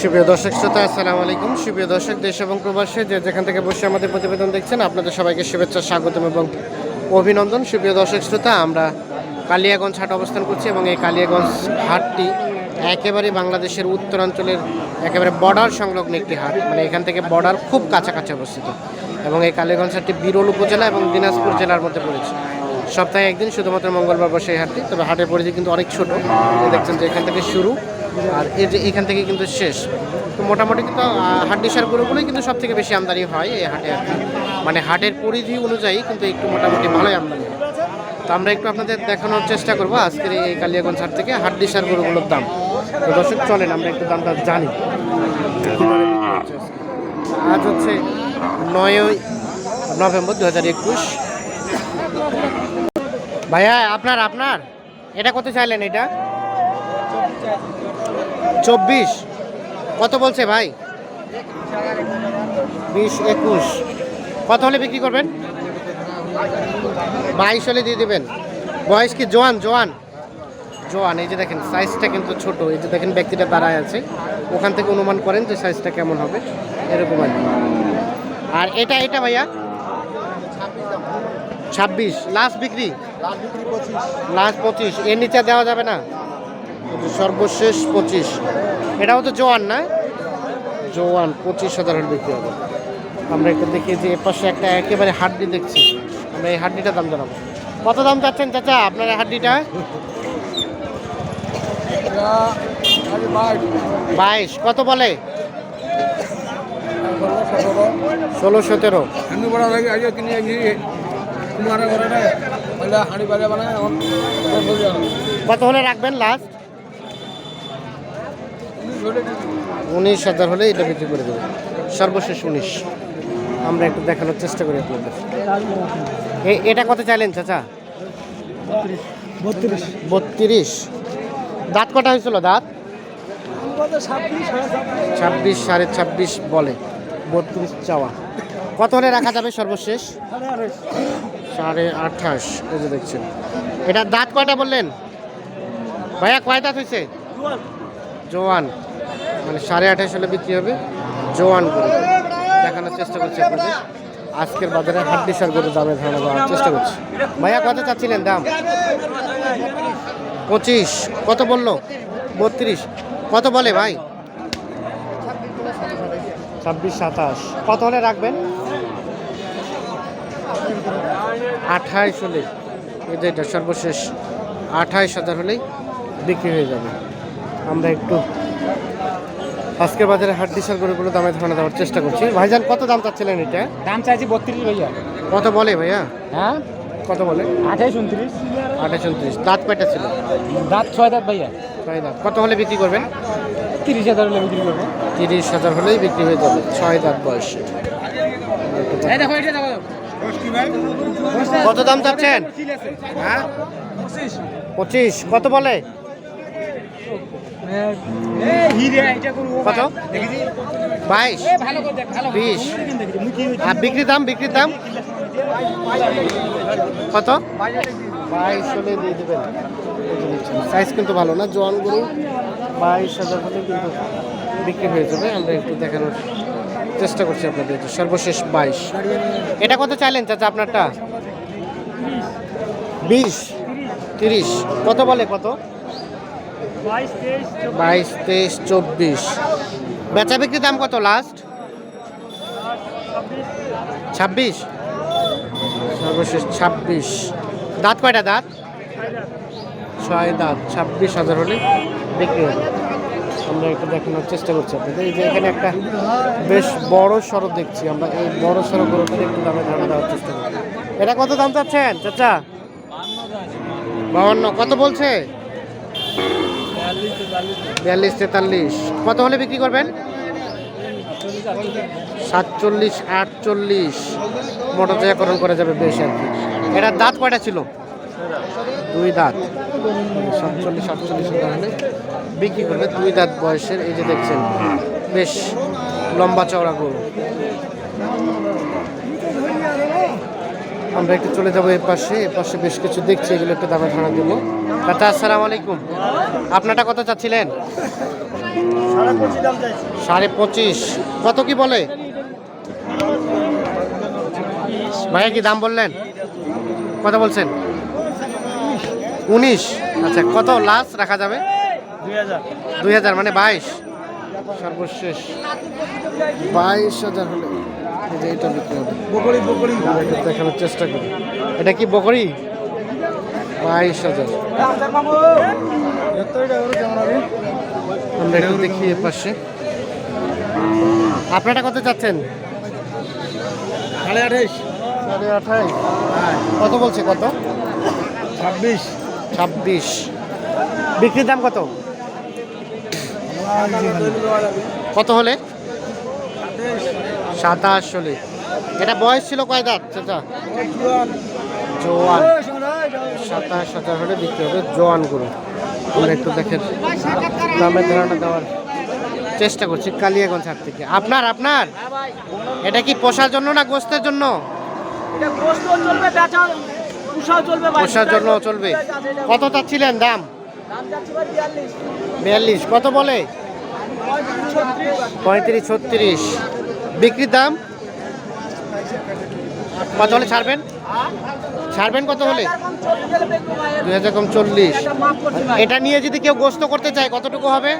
সুপ্রিয় দর্শক শ্রোতা, আসসালামু আলাইকুম। সুপ্রিয় দর্শক, দেশ এবং প্রবাসে যে যেখান থেকে বসে আমাদের প্রতিবেদন দেখছেন, আপনাদের সবাইকে শুভেচ্ছা, স্বাগতম এবং অভিনন্দন। সুপ্রিয় দর্শক শ্রোতা, আমরা কালিয়াগঞ্জ হাট অবস্থান করছি এবং এই কালিয়াগঞ্জ হাটটি একেবারে বাংলাদেশের উত্তরাঞ্চলের একেবারে বর্ডার সংলগ্ন একটি হাট। মানে এখান থেকে বর্ডার খুব কাছাকাছি অবস্থিত এবং এই কালিয়াগঞ্জ হাটটি বিরল উপজেলা এবং দিনাজপুর জেলার মধ্যে পড়েছে। সপ্তাহে একদিন শুধুমাত্র মঙ্গলবার বসে এই হাটটি, তবে হাটের পরিধি কিন্তু অনেক ছোট। দেখছেন যে এখান থেকে শুরু। আর এই এখান থেকে কিন্তু শেষ। তো মোটামুটি কিন্তু হাড্ডি সার গরুগুলোই কিন্তু সব থেকে বেশি আমদানি হয় এই হাটে। মানে হাটের পরিধি অনুযায়ী কিন্তু একটু মোটামুটি ভালোই আমদানি হয়। তো আমরা একটু আপনাদের দেখানোর চেষ্টা করব আজকের এই কালিয়াগঞ্জ হাট থেকে হাড্ডি সার গরুগুলোর দাম। তো দর্শক, চলেন আমরা একটু দামটা জানি। আজ হচ্ছে নয়ই নভেম্বর দু হাজার একুশ। ভাইয়া, আপনার আপনার? এটা কত চাইলেন এটা? চব্বিশ। কত বলছে ভাই? বিশ একুশ। কত হলে বিক্রি করবেন? বাইশ হলে দিয়ে দেবেন। বয়স কি? জোয়ান জোয়ান। জোয়ান এই যে দেখেন সাইজটা কিন্তু ছোট। এই যে দেখেন ব্যক্তিটা দাঁড়ায় আছে। ওখান থেকে অনুমান করেন যে সাইজটা কেমন হবে। এরকম আর আর এটা এটা ভাইয়া? ছাব্বিশ। লাস্ট বিক্রি? লাস্ট পঁচিশ। এর নিচে দেওয়া যাবে না? সর্বশেষ পঁচিশ। এটাও তো জোয়ান না? জোয়ান পঁচিশ হাজার হলে বিক্রি হবে। আমরা একটু দেখি যে এপাশে একটা একেবারে হাড্ডি দেখছি আমরা এই হাড্ডিটার দাম জানাব। কত দাম চাচ্ছেন চাচা আপনার এই হাড্ডিটা? বাইশ। কত বলে? ষোলো সতেরো। কত হলে রাখবেন লাস্ট উনিশ হাজার হলে এটা বিক্রি করে দেবো। সর্বশেষ উনিশ। আমরা একটু দেখানোর চেষ্টা করি আপনাদের। এটা কত চাইলেন চাচা? বত্রিশ। দাঁত কটা হয়েছিল দাঁত? ছাব্বিশ সাড়ে ছাব্বিশ বলে। বত্রিশ চাওয়া। কত হলে রাখা যাবে সর্বশেষ? সাড়ে আঠাশ এই যে দেখছেন। এটা দাঁত কয়টা বললেন? ভাইয়া কয় দাঁত হয়েছে? জোয়ান। মানে সাড়ে আঠাশ হলে বিক্রি হবে জোয়ান গরু। দেখানোর চেষ্টা করছি আপনাদের। আজকের বাজারে হাড্ডি সার গরু দামে ধারণা দেওয়ার চেষ্টা করছি। ভাইয়া, কত চাচ্ছিলেন দাম? পঁচিশ। কত বলল? বত্রিশ। কত বলে ভাই? ছাব্বিশ, সাতাশ। কত হলে রাখবেন? আঠাইশ হলে। যে এটা সর্বশেষ। আঠাইশ হাজার হলেই বিক্রি হয়ে যাবে। আমরা একটু আজকের বাজারে হাট দিশার গরুগুলো দামে ধারণা দেওয়ার চেষ্টা করছি। ভাইজান কত দাম চাচ্ছিলেন এটা? দাম চাইছি বত্রিশ ভাইয়া। কত বলে ভাইয়া? হ্যাঁ? কত বলে? আঠাইশ উনত্রিশ। আঠাশ উনত্রিশ। দাঁত কয়টা ছিল? দাঁত ছয় দাঁত ভাইয়া। ছয় দাঁত। কত হলে বিক্রি করবেন? তিরিশ হাজার হলে বিক্রি করবেন তিরিশ হাজার হলেই বিক্রি হয়ে যাবে। ছয় দাঁত বয়স। কত দাম চাচ্ছেন? হ্যাঁ? পঁচিশ। কত বলে? বাইশ। বিশ। আর বিক্রি দাম বিক্রির দাম? কত? বাইশ হলে দিয়ে দেবেন। সাইজ কিন্তু ভালো না জোয়ান গরু। বাইশ হাজার হলে কিন্তু বিক্রি হয়ে যাবে আমরা একটু দেখানোর চেষ্টা করছি আপনাদের সর্বশেষ বাইশ। এটা কত চাইলেন চাচা আপনারটা? বিশ। তিরিশ। কত বলে কত? বাইশ তেইশ চব্বিশ। বেচা বিক্রি দাম কত লাস্ট ছাব্বিশ। সর্বশেষ ছাব্বিশ। দাঁত কয়টা দাঁত? ছয় দাঁত। ছাব্বিশ হাজার হলে বিক্রি হবে। আমরা একটু দেখানোর চেষ্টা করছি আপনাদের। এই যে এখানে একটা বেশ বড় সড়ক দেখছি। আমরা এই বড় সড়ক গরুটার একটু দামে ধারণা দেওয়ার চেষ্টা করছি এটা কত দাম চাচ্ছেন চাচা? বাউন্ন কত বলছে? বিয়াল্লিশ তেতাল্লিশ। কত হলে বিক্রি করবেন? সাতচল্লিশ, আটচল্লিশ। মোটরজাকরণ করা যাবে বেশ আর কি। এটার দাঁত কয়টা ছিল? দুই দাঁত। সাতচল্লিশ, আটচল্লিশ হলে বিক্রি করবে দুই দাঁত বয়সের, এই যে দেখছেন। বেশ লম্বা চওড়া গরু। আমরা একটু চলে যাব এর পাশে এর পাশে বেশ কিছু দেখছি, এগুলো একটু দামে ধারণা দেবো চাচা আসসালামু আলাইকুম। আপনারটা কত চাচ্ছিলেন? সাড়ে পঁচিশ। কত কি বলে? ভাইয়া, কি দাম বললেন? কত বলছেন? উনিশ। আচ্ছা কত লাস্ট রাখা যাবে? দুই হাজার মানে বাইশ। সর্বশেষ। বাইশ হাজার হলে। যে এটা বিক্রি হবে। বকরি বকরি। দেখানোর চেষ্টা করি। এটা কি বকরি? বাইশ হাজার। আমরা একটু দেখি এ পাশে। আপনারা কত চাচ্ছেন? সাড়ে আঠাইশ সাড়ে আঠাশ। কত বলছে কত? ছাব্বিশ। ছাব্বিশ। বিক্রির দাম কত? কত হলে? সাতাশ হলে এটা বয়স ছিল কয় দাঁত চাচা? জোয়ান। সাতাশ হাজার হলে বিক্রি হবে জোয়ান গরু। আমরা একটু দেখেন দামের ধারণা দেওয়ার চেষ্টা করছি কালিয়াগঞ্জ হাট থেকে। আপনার আপনার? এটা কি পোষার জন্য না গোস্তের জন্য? পোষার জন্য চলবে। কত চাচ্ছিলেন দাম? বিয়াল্লিশ। কত বলে? পঁয়ত্রিশ ছত্রিশ। বিক্রির দাম? কত হলে ছাড়বেন? ছাড়বেন কত হলে? দুই হাজার কম চল্লিশ। এটা নিয়ে যদি কেউ গোস্ত করতে চায়, কতটুকু হবে?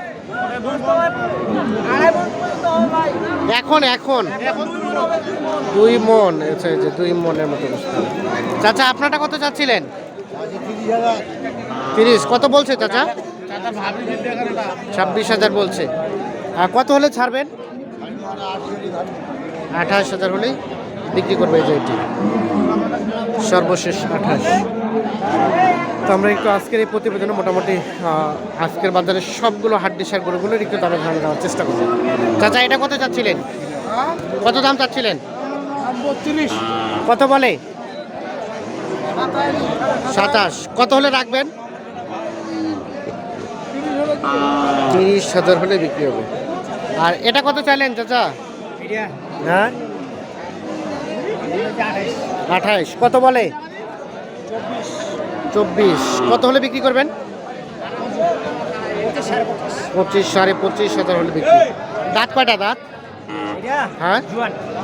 এখন এখন। দুই মন আচ্ছা দুই মনের মতো চাচা, আপনারটা কত চাচ্ছিলেন? তিরিশ। কত বলছে, চাচা? ছাব্বিশ হাজার বলছে। আর কত হলে ছাড়বেন? আঠাশ হাজার হলেই বিক্রি করবে এই যে এটি সর্বশেষ আঠাশ। তো আমরা একটু আজকের এই প্রতিবেদনে মোটামুটি আজকের বাজারে সবগুলো হাড্ডি সার গরুগুলোর একটু দামে ধারণা দেওয়ার চেষ্টা করব। চাচা এটা কত চাচ্ছিলেন? কত দাম চাচ্ছিলেন? কত বলে? সাতাশ। কত হলে রাখবেন? তিরিশ হাজার হলে বিক্রি হবে। আর এটা কত চাইলেন চাচা? হ্যাঁ? আঠাইশ। কত বলে? চব্বিশ। কত হলে বিক্রি করবেন? পঁচিশ সাড়ে পঁচিশ হাজার হলে বিক্রি। দাঁত কয়টা দাঁত? হ্যাঁ?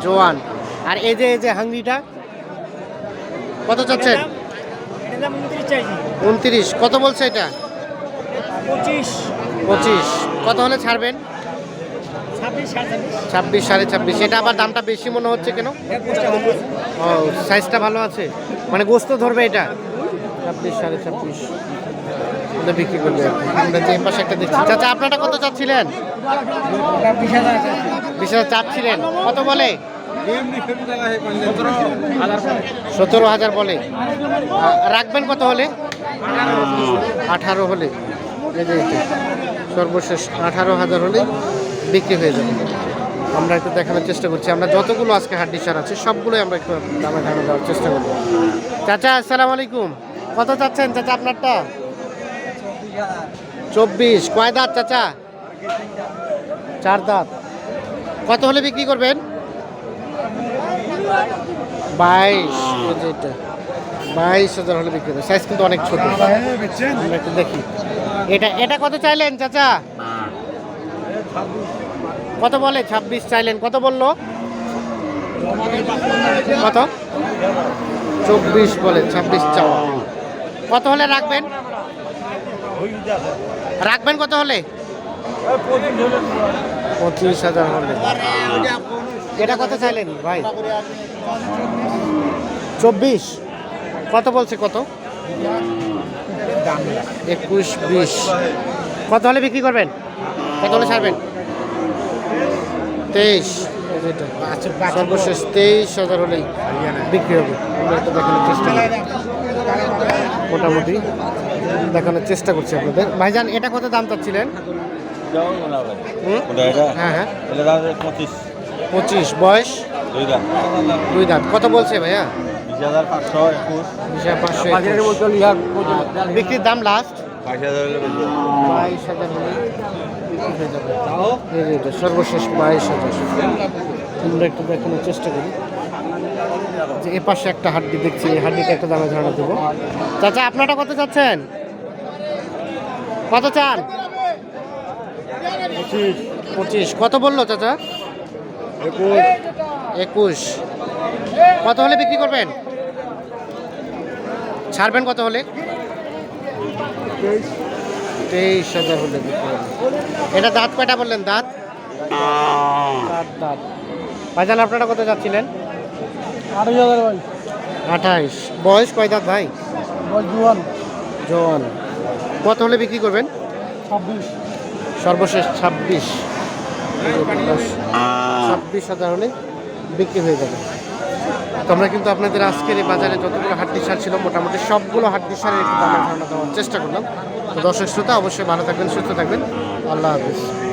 জোয়ান। আর এই যে এই যে হাঙ্গিটা? কত চাচ্ছেন? উনত্রিশ। কত বলছে এটা? পঁচিশ। পঁচিশ। কত হলে ছাড়বেন? ছাব্বিশ সাড়ে ছাব্বিশ। এটা আবার দামটা বেশি মনে হচ্ছে কেন? ও সাইজটা ভালো আছে? মানে গোস্ত ধরবে এটা? ছাব্বিশ সাড়ে ছাব্বিশ। এটা বিক্রি করবে আমরা যে পাশে একটা দেখছি। চাচা আপনারা কত চাচ্ছিলেন? বিশ হাজার চাচ্ছিলেন। কত বলে? সতেরো। হাজার বলে। রাখবেন কত হলে? আঠারো হলে। সর্বশেষ আঠারো হাজার হলে বিক্রি হয়ে যাবে। আমরা একটু দেখানোর চেষ্টা করছি। আমরা যতগুলো আজকে হাড্ডি সার আছে, সবগুলোই আমরা একটু দামে ধারণা দেওয়ার চেষ্টা করব। চাচা, আসসালামু আলাইকুম। কত চাচ্ছেন চাচা আপনারটা? চব্বিশ। কয় দাঁত চাচা? চার দাঁত। কত হলে বিক্রি করবেন? বাইশ। বাইশ হাজার হলে বিক্রি করবে সাইজ কিন্তু অনেক ছোট। একটু দেখি। এটা এটা কত চাইলেন চাচা? কত বলে? ছাব্বিশ চাইলেন। কত বলল? কত? চব্বিশ বলে, ছাব্বিশ চাওয়া। কত হলে রাখবেন? রাখবেন কত হলে? পঁচিশ হাজার হলে। এটা কত চাইলেন ভাই? চব্বিশ। কত বলছে কত? একুশ, বিশ। কত হলে বিক্রি করবেন? কত হলে ছাড়বেন? তেইশ। সর্বশেষ তেইশ হাজার হলেই বিক্রি হবে। আমরা একটু দেখানোর চেষ্টা মোটামুটি দেখানোর চেষ্টা করছি আপনাদের। ভাইজান এটা কত দাম চাচ্ছিলেন? হ্যাঁ হ্যাঁ। পঁচিশ। পঁচিশ। বয়স? দুই দাঁত। কত বলছে ভাইয়া? বিক্রির দাম লাস্ট? বাইশ হাজার বাইশ হাজার সর্বশেষ বাইশ হাজার। একটু দেখানোর চেষ্টা করি। যে এ পাশে একটা হাড্ডি দেখছি, এই হাড্ডিটা একটা দামে ধারণা দেবো। চাচা আপনারটা কত চাচ্ছেন? কত চান? পঁচিশ। কত বলল চাচা? একুশ। কত হলে বিক্রি করবেন? ছাড়বেন কত হলে? তেইশ হাজার হলে এটা দাঁত কয়টা বললেন? দাঁত? দাঁত দাঁত। ভাইজান আপনারা কত যাচ্ছিলেন? হাজার ভাই আঠাইশ বয়স কয় দাঁত ভাই? জুয়ান। জন কত হলে বিক্রি করবেন? ছাব্বিশ। সর্বশেষ ছাব্বিশ। ছাব্বিশ হাজার হলে বিক্রি হয়ে যাবে। তো আমরা কিন্তু আপনাদের আজকের এই বাজারে যতগুলো হাড্ডি সার ছিল মোটামুটি সবগুলো হাড্ডি সারের একটু দামের ধারণা দেওয়ার চেষ্টা করলাম। দর্শক শ্রোতা অবশ্যই ভালো থাকবেন সুস্থ থাকবেন। আল্লাহ হাফিজ।